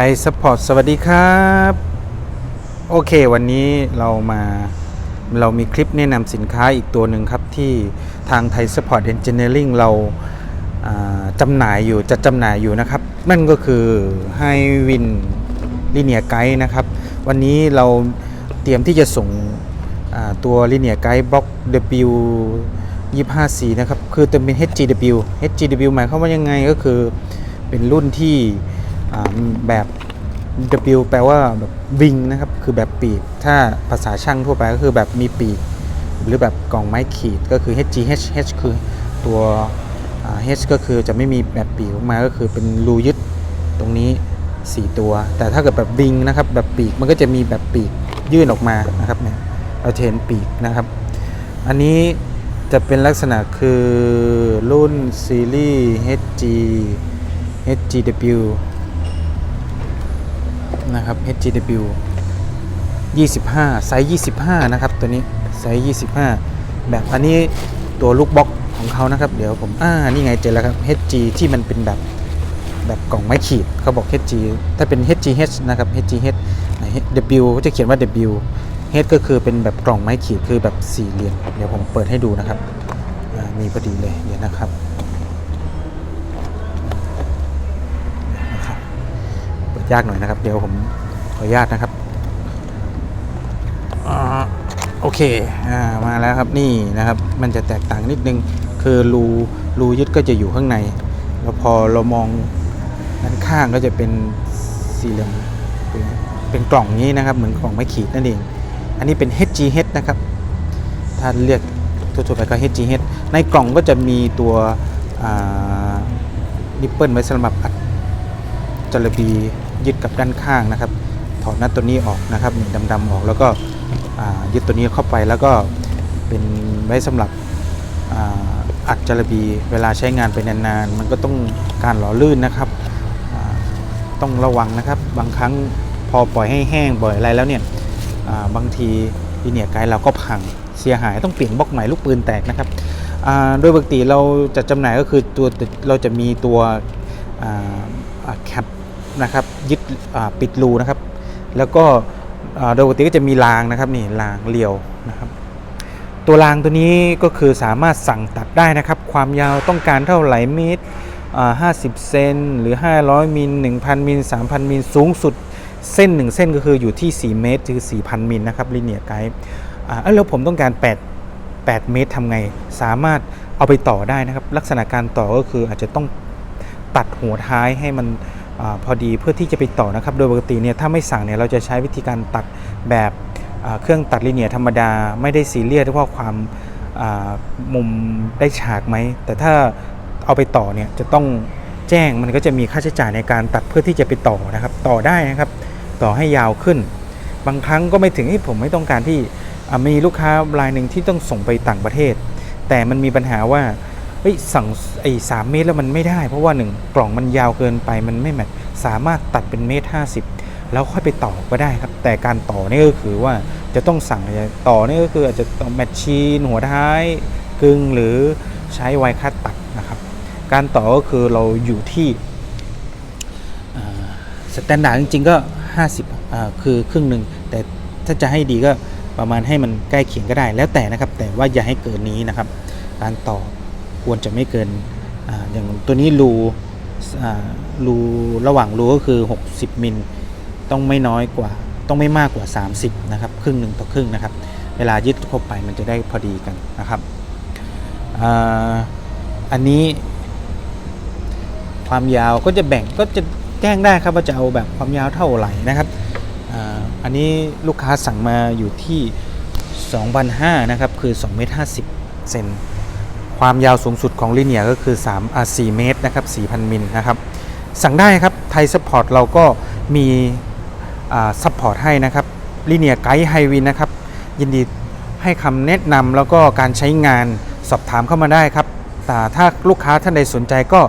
ทยสปอร์ตสวัสดีครับ โอเค วันนี้เรามาเรามีคลิปแนะนำสินค้าอีกตัวหนึ่งครับ ที่ทางไทยสปอร์ตเอนจิเนียริงเราจำหน่ายอยู่จะจำหน่ายอยู่นะครับ นั่นก็คือไฮวินลิเนียไกด์นะครับ วันนี้เราเตรียมที่จะส่งตัวลิเนียไกด์บล็อก W 25C นะครับ คือจะเป็น HGW HGW หมายความว่ายังไงก็คือเป็นรุ่นที่ แบบ W แปลว่าแบบวิงนะครับ คือแบบปีก ถ้าภาษาช่างทั่วไปก็คือแบบมีปีก หรือแบบกล่องไม้ขีดก็คือ HGH H คือตัว H ก็คือจะไม่มีแบบปีกออกมาก็คือเป็นรูยึดตรงนี้ 4 ตัว แต่ถ้าเกิดแบบวิงนะครับ แบบปีกมันก็จะมีแบบปีกยื่นออกมานะครับเนี่ยเราจะเห็นปีกนะครับ อันนี้จะเป็นลักษณะคือรุ่นซีรีส์ HG HGW นะครับ HGW 25 ไซส์ 25 นะครับ ตัวนี้ไซส์ 25 แบบอันนี้ตัวลูกบล็อกของเขานะครับ เดี๋ยวผมอ่านี่ไงเจอแล้วครับ HG ที่มันเป็นแบบแบบกล่องไม้ขีดเขาบอก HG ถ้าเป็น HGH นะครับ HGH W ก็จะเขียนว่า W H ก็คือเป็นแบบกล่องไม้ขีดคือแบบสี่เหลี่ยมเดี๋ยวผมเปิดให้ดูนะครับมีพอดีเลยเดี๋ยวนะครับ เปิด ยากหน่อยนะครับ เดี๋ยวผมขออนุญาตนะครับอโอเคอ่ามาแล้วครับนี่นะครับ มันจะแตกต่างนิดนึง คือรูรูยึดก็จะอยู่ข้างใน แล้วพอเรามองด้านข้างก็จะเป็นสี่เหลี่ยมเป็นเป็นกล่องนี้นะครับ เหมือนกล่องไม้ขีดนั่นเอง อันนี้เป็น HGH นะครับ ถ้าเรียกทั่วๆไปก็ HGH ในกล่องก็จะมีตัวนิปเปิลไว้สำหรับอัดจระบี ยึดกับด้านข้างนะครับ ถอดนัดตัวนี้ออกนะครับนี่ดำๆออกแล้วก็ยึดตัวนี้เข้าไปแล้วก็เป็นไว้สำหรับอัดจระบีเวลาใช้งานไปนานๆ มันก็ต้องการหล่อลื่นนะครับ ต้องระวังนะครับ บางครั้งพอปล่อยให้แห้งบ่อยอะไรแล้วเนี่ยบางทีลิเนียร์ไกด์เราก็พังเสียหายต้องเปลี่ยนบล็อกใหม่ลูกปืนแตกนะครับโดยปกติเราจะจำหน่ายก็คือตัวเราจะมีตัวแคป นะครับยึดปิดรูนะครับ แล้วก็โดยปกติก็จะมีรางนะครับนี่รางเลียวนะครับ ตัวรางตัวนี้ก็คือสามารถสั่งตัดได้นะครับ ความยาวต้องการเท่าไหร่เมตรอ่า50เซนหรือ 500มิล1,000มิล3,000มิลสูงสุดเส้น 1 เส้นก็คืออยู่ที่ 4 เมตร คือ4,000มิลนะครับลิเนียไกด์อ่าเอ้ยแล้วผมต้องการ 8 8 เมตรทำไง สามารถเอาไปต่อได้นะครับ ลักษณะการต่อก็คืออาจจะต้องตัดหัวท้ายให้มัน อพอดีเพื่อที่จะไปต่อนะครับ โดยปกติเนี่ยถ้าไม่สั่งเนี่ยเราจะใช้วิธีการตัดแบบเครื่องตัดลิเนียธรรมดาไม่ได้ซีเรียสว่าความมุมได้ฉากไหม แต่ถ้าเอาไปต่อเนี่ยจะต้องแจ้งมันก็จะมีค่าใช้จ่ายในการตัดเพื่อที่จะไปต่อนะครับ ต่อได้นะครับ ต่อให้ยาวขึ้น บางครั้งก็ไม่ถึงที่ผมไม่ต้องการที่มีลูกค้ารายหนึ่งที่ต้องส่งไปต่างประเทศ แต่มันมีปัญหาว่า เฮ้ยสั่งไอ้สามเมตรแล้วมันไม่ได้ เพราะว่าหนึ่งกล่องมันยาวเกินไปมันไม่แมทสามารถตัดเป็นเมตรห้าสิบแล้วค่อยไปต่อก็ได้ครับ แต่การต่อนี่ก็คือว่าจะต้องสั่งอะต่อนี่ก็คืออาจจะต้องแมชชีนหัวท้ายกึ่งหรือใช้ไวคัตตัดนะครับ การต่อก็คือเราอยู่ที่สแตนดาร์ดจริงๆก็ 50คือครึ่งหนึ่งแต่ถ้าจะให้ดีก็ประมาณให้มันใกล้เคียงก็ได้แล้วแต่นะครับ แต่ว่าอย่าให้เกินนี้นะครับ การต่อ ควรจะไม่เกินออย่างตัวนี้รูรูระหว่างรูก็คือ 60 มิล ต้องไม่น้อยกว่า ต้องไม่มากกว่า 30 นะครับ ครึ่งหนึ่งต่อครึ่งนะครับ เวลายึดเข้าไปมันจะได้พอดีกันนะครับออันนี้ความยาวก็จะแบ่งก็จะแจ้งได้ครับว่าจะเอาแบบความยาวเท่าไหร่นะครับออันนี้ลูกค้าสั่งมาอยู่ที่ 2,500นะครับ คือ2เมตร50เซน ความยาวสูงสุดของลิเนียก็คือ3อ่า4เมตรนะครับ4,000มิลนะครับ สั่งได้ครับไทยสปอร์ตเราก็มีซัพพอร์ตให้นะครับลิเนียไกด์ไฮวินนะครับ ยินดีให้คำแนะนำแล้วก็การใช้งานสอบถามเข้ามาได้ครับแต่ถ้าลูกค้าท่านใดสนใจก็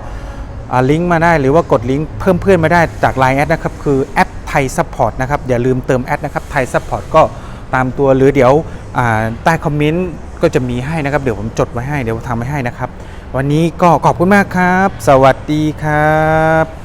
ลิงก์มาได้หรือว่ากดลิงก์เพิ่มเพื่อนมาได้จาก Line แอดนะครับ คือแอปไทยซัพพอร์ตนะครับ อย่าลืมเติมแอดนะครับไทยซัพพอร์ตก็ตามตัวหรือเดี๋ยวใต้คอมเมนต์ ก็จะมีให้นะครับ เดี๋ยวผมจดไว้ให้เดี๋ยวทำไว้ให้นะครับ วันนี้ก็ขอบคุณมากครับ สวัสดีครับ